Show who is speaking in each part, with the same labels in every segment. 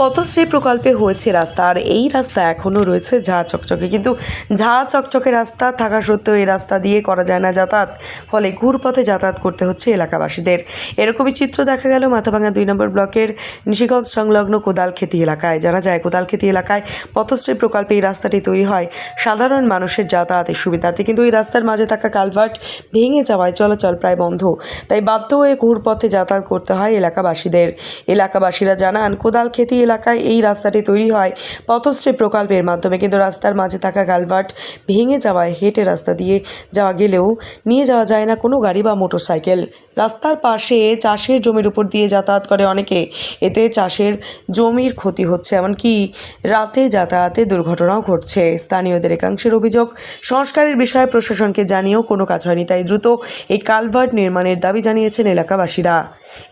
Speaker 1: পথশ্রী প্রকল্পে হয়েছে রাস্তা, আর এই রাস্তা এখনও রয়েছে ঝা চকচকে। কিন্তু ঝা চকচকে রাস্তা থাকা সত্ত্বেও এই রাস্তা দিয়ে করা যায় না যাতায়াত, ফলে ঘুরপথে যাতায়াত করতে হচ্ছে এলাকাবাসীদের। এরকমই চিত্র দেখা গেল মাথাভাঙা দুই নম্বর ব্লকের নিশিগঞ্জ সংলগ্ন কোদালখেতি এলাকায়। জানা যায়, কোদালখেতি এলাকায় পথশ্রী প্রকল্পে এই রাস্তাটি তৈরি হয়। সাধারণ মানুষের যাতায়াতের সুবিধার্থে, কিন্তু এই রাস্তার মাঝে থাকা কালভার্ট ভেঙে যাওয়ায় চলাচল প্রায় বন্ধ। তাই বাধ্য হয়ে ঘুরপথে যাতায়াত করতে হয় এলাকাবাসীদের। এলাকাবাসীরা জানান, কোদালখেতি এলাকায় এই রাস্তাটি তৈরি হয়। পথশ্রী প্রকল্পের মাধ্যমে কিন্তু রাস্তার মাঝে থাকা কালভার্ট ভেঙে যাওয়ায় হেঁটে রাস্তা দিয়ে যাওয়া গেলেও নিয়ে যাওয়া যায় না কোনো গাড়ি বা মোটরসাইকেল। রাস্তার পাশে চাষের জমির উপর দিয়ে যাতায়াত করে অনেকে। এতে চাষের জমির ক্ষতি হচ্ছে, এমনকি রাতে যাতায়াতে দুর্ঘটনাও ঘটছে। স্থানীয়দের একাংশের অভিযোগ, সংস্কারের বিষয়ে প্রশাসনকে জানিয়েও কোনো কাজ হয়নি, তাই দ্রুত এই কালভার্ট নির্মাণের দাবি জানিয়েছেন এলাকাবাসীরা।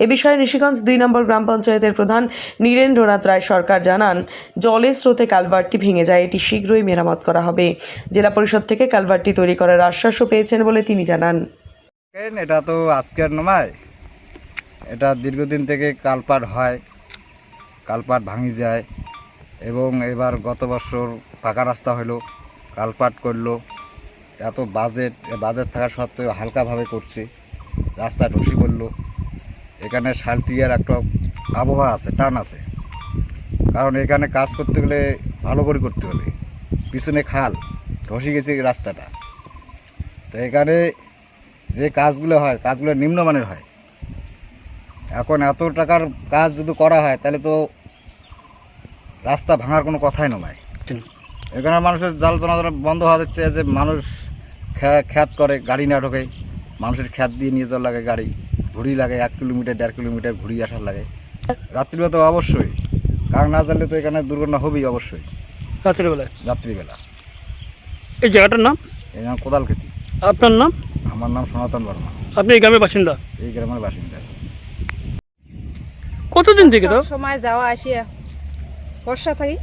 Speaker 1: এ বিষয়ে নিশিগঞ্জ দুই নম্বর গ্রাম পঞ্চায়েতের প্রধান নীরেন্দ্রনাথ রায় সরকার জানান, জলের স্রোতে কালভার্টটি ভেঙে যায়। এটি শীঘ্রই মেরামত করা হবে। জেলা পরিষদ থেকে কালভার্টটি তৈরি করার আশ্বাসও পেয়েছেন বলে তিনি জানান।
Speaker 2: এটা তো আজকের নয়। এটা দীর্ঘদিন থেকে কালপাট হয়। কালপাট ভাঙি যায় এবং এবার গত বছর পাকা রাস্তা হলো, কালপাট করল। এত বাজেট বাজেট থাকা সত্ত্বেও হালকাভাবে করছে। রাস্তা ঢসি পড়ল। এখানে শালটিয়ার একটা আবহাওয়া আছে, টান আছে। কারণ এখানে কাজ করতে গেলে ভালো করে করতে হবে। পিছনে খাল ধসে গেছে রাস্তাটা। তো এখানে যে কাজগুলো হয় কাজগুলো নিম্নমানের হয়। এখন এত টাকার কাজ যদি করা হয় তাহলে তো রাস্তা ভাঙার কোনো কথাই নয়। এখানে মানুষের জাল চলাচল বন্ধ হওয়া যাচ্ছে যে মানুষ খ্যাত করে গাড়ি না ঢোকে। মানুষের খ্যাত দিয়ে নিয়ে যাওয়ার লাগে গাড়ি। ঘুরি লাগে এক কিলোমিটার দেড় কিলোমিটার ঘুরি আসার লাগে। রাত্রিবেলা তো অবশ্যই। কারণ না জানলে তো এখানে দুর্ঘটনা হবেই অবশ্যই।
Speaker 3: রাত্রিবেলায়?
Speaker 2: রাত্রিবেলা।
Speaker 3: এই জায়গাটার নাম?
Speaker 2: এই নাম কোদাল খেতি
Speaker 3: আপনার নাম?
Speaker 2: আমার নাম সনাতন বর্মা।
Speaker 3: আপনি এই গ্রামের বাসিন্দা?
Speaker 2: এই গ্রামের বাসিন্দা।
Speaker 3: কতদিন থেকে তো?
Speaker 4: সময় যাওয়া আসিয়া। বর্ষা থাকি।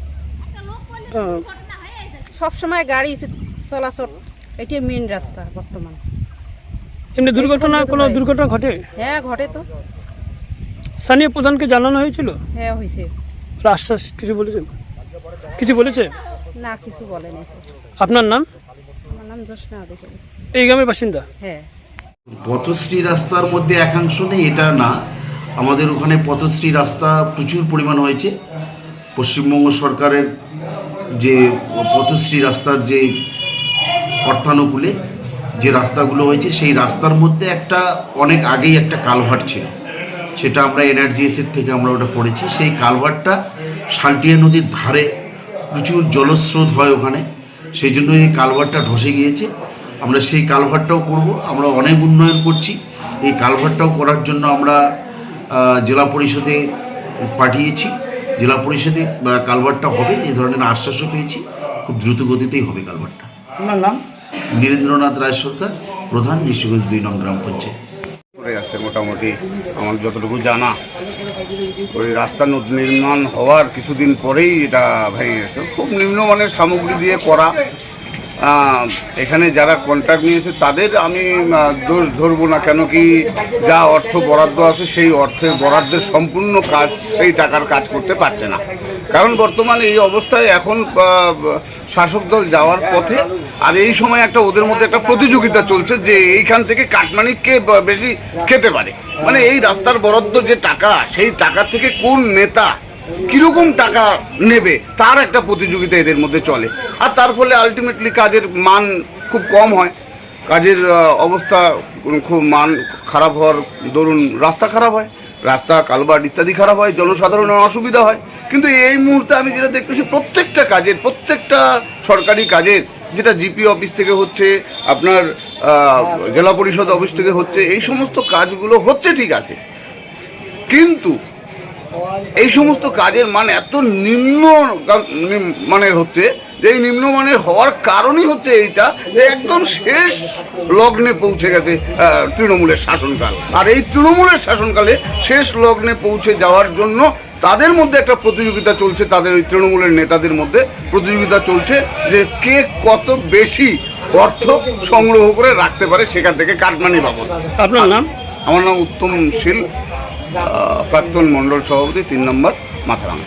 Speaker 4: সব সময় গাড়ি চলাচল। এটি মেন রাস্তা বর্তমান।
Speaker 3: এমনি দুর্ঘটনা কোনো দুর্ঘটনা ঘটে?
Speaker 4: হ্যাঁ ঘটে তো।
Speaker 3: স্থানীয় প্রধানকে জানানো হয়েছিল?
Speaker 4: হ্যাঁ হয়েছে।
Speaker 3: আশ্বাস কিছু বলেছে? কিছু বলেছে?
Speaker 4: না কিছু বলেনি।
Speaker 3: আপনার নাম?
Speaker 4: আমার নাম জোসনা দেখে
Speaker 3: এই গ্রামের বাসিন্দা?
Speaker 4: হ্যাঁ।
Speaker 5: পথশ্রী রাস্তার মধ্যে একাংশ নেই এটা না। আমাদের ওখানে পথশ্রী রাস্তা প্রচুর পরিমাণ হয়েছে। পশ্চিমবঙ্গ সরকারের যে পথশ্রী রাস্তার যে অর্থানুকূলে যে রাস্তাগুলো হয়েছে সেই রাস্তার মধ্যে একটা অনেক আগেই একটা কালভার্ট ছিল। সেটা আমরা এনআরজিএসের থেকে আমরা ওটা করেছি। সেই কালভার্টটা শালটিয়া নদীর ধারে প্রচুর জলস্রোত হয় ওখানে। সেই জন্য এই কালভারটা ধসে গিয়েছে। আমরা সেই কালভারটাও করব। আমরা অনেক উন্নয়ন করছি। এই কালভারটাও করার জন্য আমরা জেলা পরিষদে পাঠিয়েছি। জেলা পরিষদে আহ, কালভার্টটা হবে। এই ধরনের আশ্বাসও পেয়েছি। খুব দ্রুত গতিতেই হবে কালভারটা।
Speaker 3: আপনার নাম?
Speaker 5: নীরেন্দ্রনাথ রায় সরকার প্রধান নিশিগঞ্জ দুই নং গ্রাম পঞ্চায়েত।
Speaker 6: করে আছে মোটামুটি। আমার যতটুকু জানা, ওই রাস্তা নির্মাণ হওয়ার কিছুদিন পরেই এটা ভেঙে গেছে। খুব নিম্নমানের সামগ্রী দিয়ে করা। এখানে যারা কন্ট্রাক্ট নিয়েছে, তাদের আমি দোষ ধরবো না, কেন কি যা অর্থ বরাদ্দ আছে, সেই অর্থের বরাদ্দের সম্পূর্ণ কাজ, সেই টাকার কাজ করতে পারছে না। কারণ বর্তমানে এই অবস্থায় এখন শাসক দল যাওয়ার পথে, আর এই সময় একটা ওদের মধ্যে একটা প্রতিযোগিতা চলছে যে এইখান থেকে কাটমানি কে বেশি খেতে পারে। মানে এই রাস্তার বরাদ্দ যে টাকা, সেই টাকা থেকে কোন নেতা কীরকম টাকা নেবে? তার একটা প্রতিযোগিতা এদের মধ্যে চলে। আর তার ফলে আলটিমেটলি কাজের মান খুব কম হয়। কাজের অবস্থা খুব মান খারাপ হওয়ার দরুন রাস্তা খারাপ হয়। রাস্তা কালভার্ট ইত্যাদি খারাপ হয়, জনসাধারণের অসুবিধা হয়। কিন্তু এই মুহূর্তে আমি যেটা দেখতেছি, প্রত্যেকটা কাজের, প্রত্যেকটা সরকারি কাজের, যেটা জিপি অফিস থেকে হচ্ছে, আপনার জেলা পরিষদ অফিস থেকে হচ্ছে, এই সমস্ত কাজগুলো হচ্ছে ঠিক আছে। কিন্তু এই সমস্ত কাজের মান এত নিম্ন মানের হচ্ছে যে এই নিম্নমানের হওয়ার কারণই হচ্ছে এইটা যে একদম শেষ লগ্নে পৌঁছে গেছে তৃণমূলের শাসনকাল। আর এই তৃণমূলের শাসনকালে শেষ লগ্নে পৌঁছে যাওয়ার জন্য তাদের মধ্যে একটা প্রতিযোগিতা চলছে তাদের ওই তৃণমূলের নেতাদের মধ্যে প্রতিযোগিতা চলছে যে কে কত বেশি অর্থ সংগ্রহ করে রাখতে পারে সেখান থেকে কাটমানি বাবদ।
Speaker 3: আপনার নাম?
Speaker 6: আমার নাম উত্তম শীল। প্রাক্তন মণ্ডল সভাপতি তিন নম্বর মাথারাম।